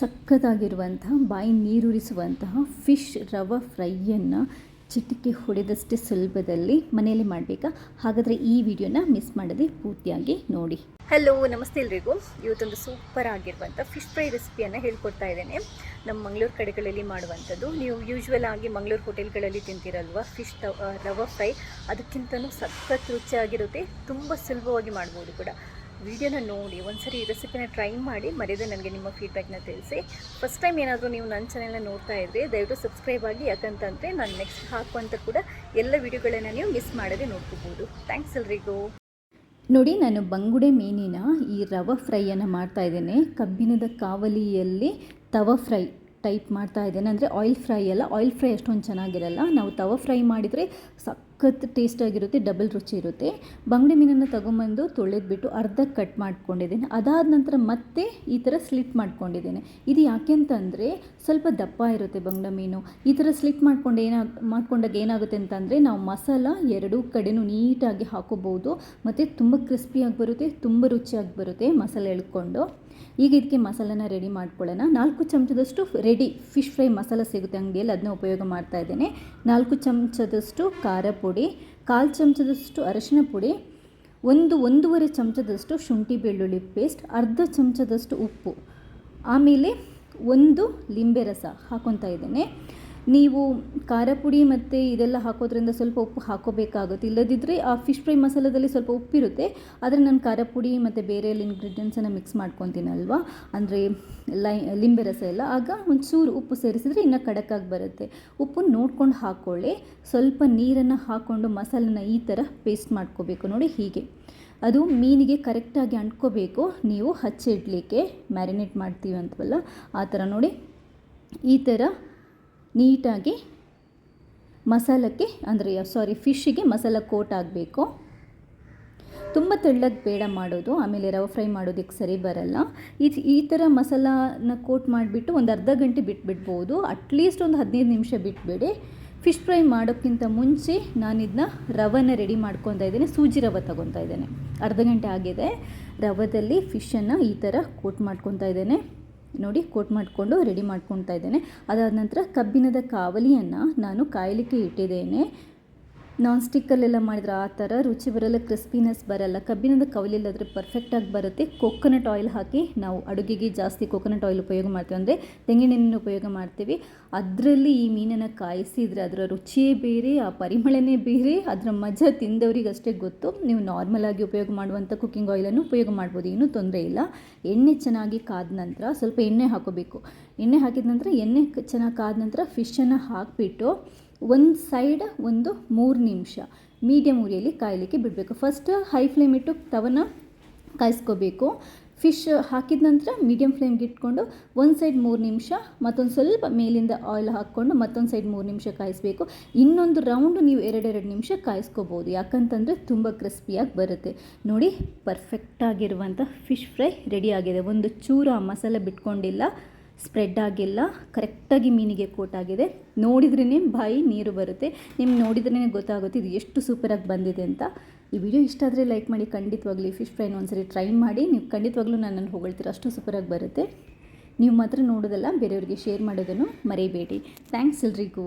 ಸಖತ್ತಾಗಿರುವಂತಹ, ಬಾಯಿ ನೀರುರಿಸುವಂತಹ ಫಿಶ್ ರವ ಫ್ರೈಯನ್ನು ಚಿಟಿಕೆ ಹೊಡೆದಷ್ಟೇ ಸುಲಭದಲ್ಲಿ ಮನೆಯಲ್ಲಿ ಮಾಡಬೇಕಾ? ಹಾಗಾದರೆ ಈ ವಿಡಿಯೋನ ಮಿಸ್ ಮಾಡದೆ ಪೂರ್ತಿಯಾಗಿ ನೋಡಿ. ಹಲೋ ನಮಸ್ತೆ ಎಲ್ರಿಗೂ. ಇವತ್ತೊಂದು ಸೂಪರ್ ಆಗಿರುವಂಥ ಫಿಶ್ ಫ್ರೈ ರೆಸಿಪಿಯನ್ನು ಹೇಳ್ಕೊಡ್ತಾ ಇದ್ದೇನೆ. ನಮ್ಮ ಮಂಗಳೂರು ಕಡೆಗಳಲ್ಲಿ ಮಾಡುವಂಥದ್ದು. ನೀವು ಯೂಶ್ವಲ್ ಆಗಿ ಮಂಗಳೂರು ಹೋಟೆಲ್ಗಳಲ್ಲಿ ತಿಂತೀರಲ್ವ ಫಿಶ್ ರವ ಫ್ರೈ ಅದಕ್ಕಿಂತಲೂ ಸಖತ್ ರುಚಿಯಾಗಿರುತ್ತೆ. ತುಂಬ ಸುಲಭವಾಗಿ ಮಾಡ್ಬೋದು ಕೂಡ. ವಿಡಿಯೋನ ನೋಡಿ, ಒಂದ್ಸರಿ ರೆಸಿಪಿನ ಟ್ರೈ ಮಾಡಿ, ಮರೆಯದೆ ನನಗೆ ನಿಮ್ಮ ಫೀಡ್ಬ್ಯಾಕ್ನ ತಿಳಿಸಿ. ಫಸ್ಟ್ ಟೈಮ್ ಏನಾದರೂ ನೀವು ನನ್ನ ಚಾನೆಲ್ನ ನೋಡ್ತಾ ಇದ್ದರೆ ದಯವಿಟ್ಟು ಸಬ್ಸ್ಕ್ರೈಬ್ ಆಗಿ, ಯಾಕಂತಂದರೆ ನಾನು ನೆಕ್ಸ್ಟ್ ಹಾಕುವಂಥ ಕೂಡ ಎಲ್ಲ ವಿಡಿಯೋಗಳನ್ನು ನೀವು ಮಿಸ್ ಮಾಡದೆ ನೋಡ್ಕೋಬೋದು. ಥ್ಯಾಂಕ್ಸ್ ಎಲ್ರಿಗೂ. ನೋಡಿ, ನಾನು ಬಂಗುಡೆ ಮೀನಿನ ಈ ರವ ಫ್ರೈಯನ್ನು ಮಾಡ್ತಾ ಇದ್ದೇನೆ. ಕಬ್ಬಿಣದ ಕಾವಲಿಯಲ್ಲಿ ತವ ಫ್ರೈ ಟೈಪ್ ಮಾಡ್ತಾ ಇದ್ದೇನೆ. ಅಂದರೆ ಆಯಿಲ್ ಫ್ರೈ ಅಲ್ಲ ಆಯಿಲ್ ಫ್ರೈ ಅಷ್ಟೊಂದು ಚೆನ್ನಾಗಿರಲ್ಲ. ನಾವು ತವ ಫ್ರೈ ಮಾಡಿದರೆ ಸಖತ್ ಟೇಸ್ಟಾಗಿರುತ್ತೆ ಡಬಲ್ ರುಚಿ ಇರುತ್ತೆ. ಬಂಗಡೆ ಮೀನನ್ನು ತೊಗೊಂಬಂದು ತೊಳೆದ್ಬಿಟ್ಟು ಅರ್ಧ ಕಟ್ ಮಾಡ್ಕೊಂಡಿದ್ದೀನಿ. ಅದಾದ ನಂತರ ಮತ್ತೆ ಈ ಥರ ಸ್ಲಿಟ್ ಮಾಡ್ಕೊಂಡಿದ್ದೇನೆ. ಇದು ಯಾಕೆ ಅಂತಂದರೆ ಸ್ವಲ್ಪ ದಪ್ಪ ಇರುತ್ತೆ ಬಂಗಡೆ ಮೀನು. ಈ ಥರ ಸ್ಲಿಟ್ ಮಾಡ್ಕೊಂಡು ಏನಾಗ, ಮಾಡ್ಕೊಂಡಾಗ ಏನಾಗುತ್ತೆ ಅಂತಂದರೆ ನಾವು ಮಸಾಲ ಎರಡೂ ಕಡೆನೂ ನೀಟಾಗಿ ಹಾಕೋಬೋದು ಮತ್ತು ತುಂಬ ಕ್ರಿಸ್ಪಿಯಾಗಿ ಬರುತ್ತೆ, ತುಂಬ ರುಚಿಯಾಗಿ ಬರುತ್ತೆ ಮಸಾಲೆ ಎಳ್ಕೊಂಡು. ಈಗ ಇದಕ್ಕೆ ಮಸಾಲನ ರೆಡಿ ಮಾಡ್ಕೊಳ್ಳೋಣ. ನಾಲ್ಕು ಚಮಚದಷ್ಟು ರೆಡಿ ಫಿಶ್ ಫ್ರೈ ಮಸಾಲ ಸಿಗುತ್ತೆ ಅಂಗಡಿಯಲ್ಲಿ ಅದನ್ನ ಉಪಯೋಗ ಮಾಡ್ತಾ ಇದ್ದೇನೆ. ನಾಲ್ಕು ಚಮಚದಷ್ಟು ಖಾರ ಕಾಲು ಚಮಚದಷ್ಟು ಅರಶಿನ ಪುಡಿ, ಒಂದು ಒಂದೂವರೆ ಚಮಚದಷ್ಟು ಶುಂಠಿ ಬೆಳ್ಳುಳ್ಳಿ ಪೇಸ್ಟ್, ಅರ್ಧ ಚಮಚದಷ್ಟು ಉಪ್ಪು. ಆಮೇಲೆ ಒಂದು ಲಿಂಬೆ ರಸ ಹಾಕೊತಾ ಇದ್ದೇನೆ. ನೀವು ಖಾರ ಪುಡಿ ಮತ್ತು ಇದೆಲ್ಲ ಹಾಕೋದ್ರಿಂದ ಸ್ವಲ್ಪ ಉಪ್ಪು ಹಾಕೋಬೇಕಾಗುತ್ತೆ. ಇಲ್ಲದಿದ್ದರೆ ಆ ಫಿಶ್ ಫ್ರೈ ಮಸಾಲದಲ್ಲಿ ಸ್ವಲ್ಪ ಉಪ್ಪಿರುತ್ತೆ. ಆದರೆ ನಾನು ಖಾರ ಪುಡಿ ಮತ್ತು ಬೇರೆ ಎಲ್ಲ ಇಂಗ್ರೀಡಿಯೆಂಟ್ಸನ್ನು ಮಿಕ್ಸ್ ಮಾಡ್ಕೊತೀನಲ್ವಾ? ಅಂದರೆ ಲೈ, ಲಿಂಬೆ ರಸ ಎಲ್ಲ. ಆಗ ಒಂಚೂರು ಉಪ್ಪು ಸೇರಿಸಿದ್ರೆ ಇನ್ನೂ ಕಡಕಾಗಿ ಬರುತ್ತೆ. ಉಪ್ಪು ನೋಡ್ಕೊಂಡು ಹಾಕ್ಕೊಳ್ಳಿ ಸ್ವಲ್ಪ ನೀರನ್ನು ಹಾಕ್ಕೊಂಡು ಮಸಾಲನ ಈ ಥರ ಪೇಸ್ಟ್ ಮಾಡ್ಕೋಬೇಕು. ನೋಡಿ ಹೀಗೆ. ಅದು ಮೀನಿಗೆ ಕರೆಕ್ಟಾಗಿ ಅಂಟ್ಕೋಬೇಕು. ನೀವು ಹಚ್ಚಿಡ್ಲಿಕ್ಕೆ ಮ್ಯಾರಿನೇಟ್ ಮಾಡ್ತೀವಿ ಅಂತವಲ್ಲ. ಆ ಥರ ನೋಡಿ. ಈ ಥರ ನೀಟಾಗಿ ಮಸಾಲಕ್ಕೆ, ಅಂದರೆ ಸಾರಿ ಫಿಶ್ಶಿಗೆ ಮಸಾಲ ಕೋಟ್ ಆಗಬೇಕು. ತುಂಬ ತೆಳ್ಳಗೆ ಬೇಡ ಮಾಡೋದು, ಆಮೇಲೆ ರವೆ ಫ್ರೈ ಮಾಡೋದಕ್ಕೆ ಸರಿ ಬರಲ್ಲ. ಈ ಈ ಥರ ಮಸಾಲಾನ ಕೋಟ್ ಮಾಡಿಬಿಟ್ಟು ಒಂದು ಅರ್ಧ ಗಂಟೆ ಬಿಟ್ಬಿಡ್ಬೋದು. ಅಟ್ಲೀಸ್ಟ್ ಒಂದು ಹದಿನೈದು ನಿಮಿಷ ಬಿಟ್ಬಿಡಿ. ಫಿಶ್ ಫ್ರೈ ಮಾಡೋಕ್ಕಿಂತ ಮುಂಚೆ ನಾನಿದನ್ನ ರವನ ರೆಡಿ ಮಾಡ್ಕೊತಾ ಇದ್ದೇನೆ, ಸೂಜಿ ರವೆ ತಗೊತಾ ಇದ್ದೇನೆ. ಅರ್ಧ ಗಂಟೆ ಆಗಿದೆ. ರವದಲ್ಲಿ ಫಿಶನ್ನು ಈ ಥರ ಕೋಟ್ ಮಾಡ್ಕೊತಾ ಇದ್ದೇನೆ. ನೋಡಿ ಕೋಟ್ ಮಾಡಿಕೊಂಡು ರೆಡಿ ಮಾಡ್ಕೊತಾ ಇದ್ದೇನೆ. ಅದಾದ ನಂತರ ಕಬ್ಬಿಣದ ಕಾವಲಿಯನ್ನು ನಾನು ಕಾಯಲಿಕ್ಕೆ ಇಟ್ಟಿದ್ದೇನೆ. ನಾನ್ ಸ್ಟಿಕ್ಕಲ್ಲೆಲ್ಲ ಮಾಡಿದ್ರೆ ಆ ಥರ ರುಚಿ ಬರಲ್ಲ ಕ್ರಿಸ್ಪಿನೆಸ್ ಬರಲ್ಲ. ಕಬ್ಬಿಣದ ಕವಲಿಲ್ಲಾದರೆ ಪರ್ಫೆಕ್ಟಾಗಿ ಬರುತ್ತೆ. ಕೊಕೊನಟ್ ಆಯಿಲ್ ಹಾಕಿ ನಾವು ಅಡುಗೆಗೆ ಜಾಸ್ತಿ ಕೊಕೊನಟ್ ಆಯಿಲ್ ಉಪಯೋಗ ಮಾಡ್ತೀವಿ. ಅಂದರೆ ತೆಂಗಿನೆಣ್ಣೆ ಉಪಯೋಗ ಮಾಡ್ತೀವಿ. ಅದರಲ್ಲಿ ಈ ಮೀನನ್ನು ಕಾಯಿಸಿದರೆ ಅದರ ರುಚಿಯೇ ಬೇರೆ, ಆ ಪರಿಮಳನೇ ಬೇರೆ, ಅದರ ಮಜಾ ತಿಂದವರಿಗೆ ಅಷ್ಟೇ ಗೊತ್ತು. ನೀವು ನಾರ್ಮಲಾಗಿ ಉಪಯೋಗ ಮಾಡುವಂಥ ಕುಕ್ಕಿಂಗ್ ಆಯಿಲನ್ನು ಉಪಯೋಗ ಮಾಡ್ಬೋದು. ಏನೂ ತೊಂದರೆ ಇಲ್ಲ. ಎಣ್ಣೆ ಚೆನ್ನಾಗಿ ಕಾದ ನಂತರ ಸ್ವಲ್ಪ ಎಣ್ಣೆ ಹಾಕೋಬೇಕು. ಎಣ್ಣೆ ಹಾಕಿದ ನಂತರ ಎಣ್ಣೆ ಚೆನ್ನಾಗಿ ಕಾದ ನಂತರ ಫಿಶನ್ನು ಹಾಕಿಬಿಟ್ಟು ಒಂದು ಸೈಡ್ ಒಂದು ಮೂರು ನಿಮಿಷ. ಮೀಡಿಯಮ್ ಉರಿಯಲ್ಲಿ ಕಾಯಲಿಕ್ಕೆ ಬಿಡಬೇಕು. ಫಸ್ಟ್ ಹೈ ಫ್ಲೇಮ್ ಇಟ್ಟು ತವನ ಕಾಯಿಸ್ಕೋಬೇಕು. ಫಿಶ್ ಹಾಕಿದ ನಂತರ ಮೀಡಿಯಮ್ ಫ್ಲೇಮ್ಗೆ ಇಟ್ಕೊಂಡು ಒಂದು ಸೈಡ್ ಮೂರು ನಿಮಿಷ, ಮತ್ತೊಂದು ಸ್ವಲ್ಪ ಮೇಲಿಂದ ಆಯಿಲ್ ಹಾಕ್ಕೊಂಡು ಮತ್ತೊಂದು ಸೈಡ್ ಮೂರು ನಿಮಿಷ ಕಾಯಿಸಬೇಕು. ಇನ್ನೊಂದು ರೌಂಡ್ ನೀವು ಎರಡೆರಡು ನಿಮಿಷ ಕಾಯಿಸ್ಕೋಬೋದು. ಯಾಕಂತಂದರೆ ತುಂಬ ಕ್ರಿಸ್ಪಿಯಾಗಿ ಬರುತ್ತೆ. ನೋಡಿ ಪರ್ಫೆಕ್ಟಾಗಿರುವಂಥ ಫಿಶ್ ಫ್ರೈ ರೆಡಿ ಆಗಿದೆ. ಒಂದು ಚೂರು ಆ ಮಸಾಲೆ ಬಿಟ್ಕೊಂಡಿಲ್ಲ. ಸ್ಪ್ರೆಡ್ ಆಗಿಲ್ಲ ಕರೆಕ್ಟಾಗಿ ಮೀನಿಗೆ ಕೋಟ್ ಆಗಿದೆ. ನೋಡಿದ್ರೇ ಬಾಯಿ ನೀರು ಬರುತ್ತೆ. ನಿಮ್ಗೆ ನೋಡಿದ್ರೇ ಗೊತ್ತಾಗುತ್ತೆ ಇದು ಎಷ್ಟು ಸೂಪರಾಗಿ ಬಂದಿದೆ ಅಂತ. ಈ ವಿಡಿಯೋ ಇಷ್ಟ ಆದರೆ ಲೈಕ್ ಮಾಡಿ, ಖಂಡಿತವಾಗ್ಲಿ ಫಿಶ್ ಫ್ರೈನ ಒಂದ್ಸರಿ ಟ್ರೈ ಮಾಡಿ. ನೀವು ಖಂಡಿತವಾಗ್ಲೂ ನನ್ನನ್ನು ಹೊಗಳ್ತೀರ ಅಷ್ಟು ಸೂಪರಾಗಿ ಬರುತ್ತೆ. ನೀವು ಮಾತ್ರ ನೋಡೋದಲ್ಲ, ಬೇರೆಯವ್ರಿಗೆ ಶೇರ್ ಮಾಡೋದನ್ನು ಮರಿಬೇಡಿ. ಥ್ಯಾಂಕ್ಸ್ ಎಲ್ರಿಗೂ.